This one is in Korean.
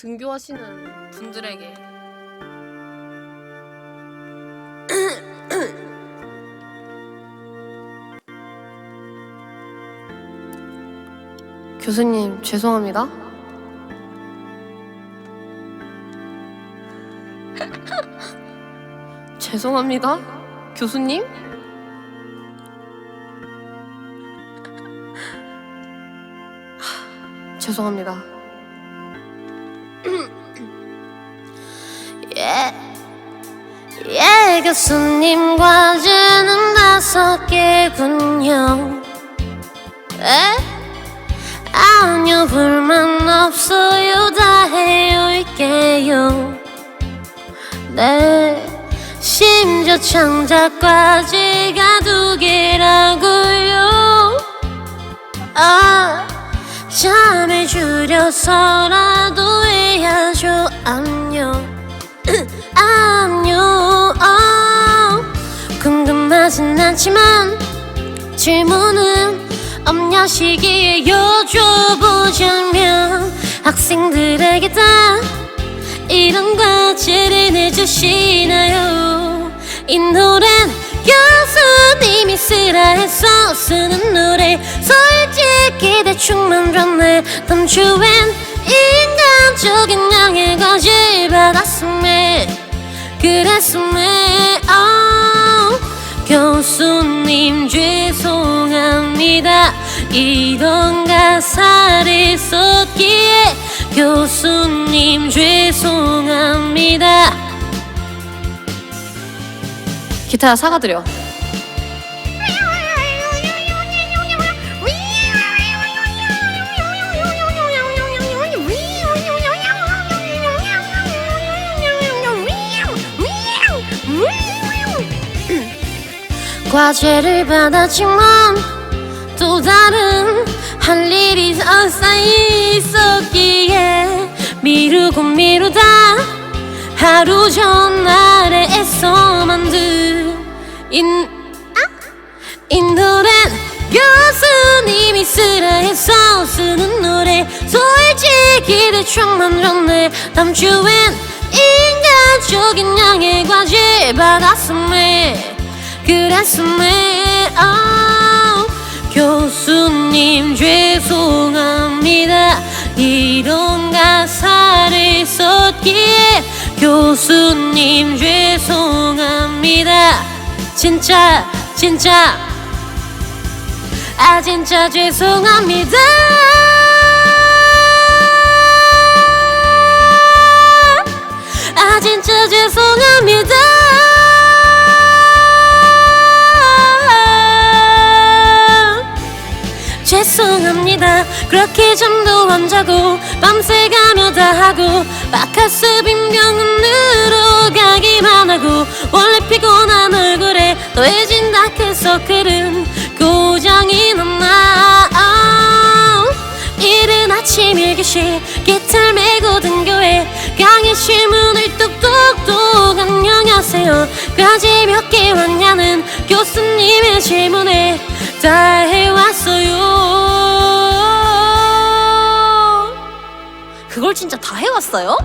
등교하시는 분들에게 교수님 죄송합니다. 죄송합니다. 교수님? 하, 죄송합니다. 예, 예, 교수님 과제는 다섯 개군요. 에? 아니요, 불만 없어요. 다 해올게요. 네, 심지어 창작 과제가 두 개라고요. 아, 잠을 줄여서라도 해야죠. 안녕. 안녕 어, 궁금하진 않지만 질문은 없냐 시기에 여쭤보자면 학생들에게 다 이런 과제를 내주시나요? 이 노래는 교수님이 쓰라 해서 쓰는 노래. 솔직히 대충만 좋네. 다음 주엔 인간적인 양의 과제 받았음에 그랬음에 어, 교수님 죄송합니다 이런 가사를 썼기에 교수님 죄송합니다 기타 사과드려. 과제를 받았지만 또 다른 할 일이 쌓여 있었기에 미루고 미루다 하루 전날에 애써 만든 이, 아? 이 노래는 교수님이 쓰라 해서 쓰는 노래 솔직히 대충만 좋네 다음 주엔 인간적인 양의 과제 받았음에 그랬음에 어, 교수님 죄송합니다. 이런 가사를 썼기에 교수님 죄송합니다. 진짜 진짜. 아 진짜 죄송합니다. 아 진짜 죄송합니다 죄송합니다. 그렇게 잠도 안 자고 밤새 가며 다 하고 바카스 빈병원으로 가기만 하고 원래 피곤한 얼굴에 더해진 다크서클은 고장이 났나. 아, 이른 아침 일기시 기타를 메고 등교해 강의 실 문을 뚝뚝뚝 안녕하세요. 과제 몇 개 왔냐는 교수님의 질문에 다 해왔 그걸 진짜 다 해왔어요?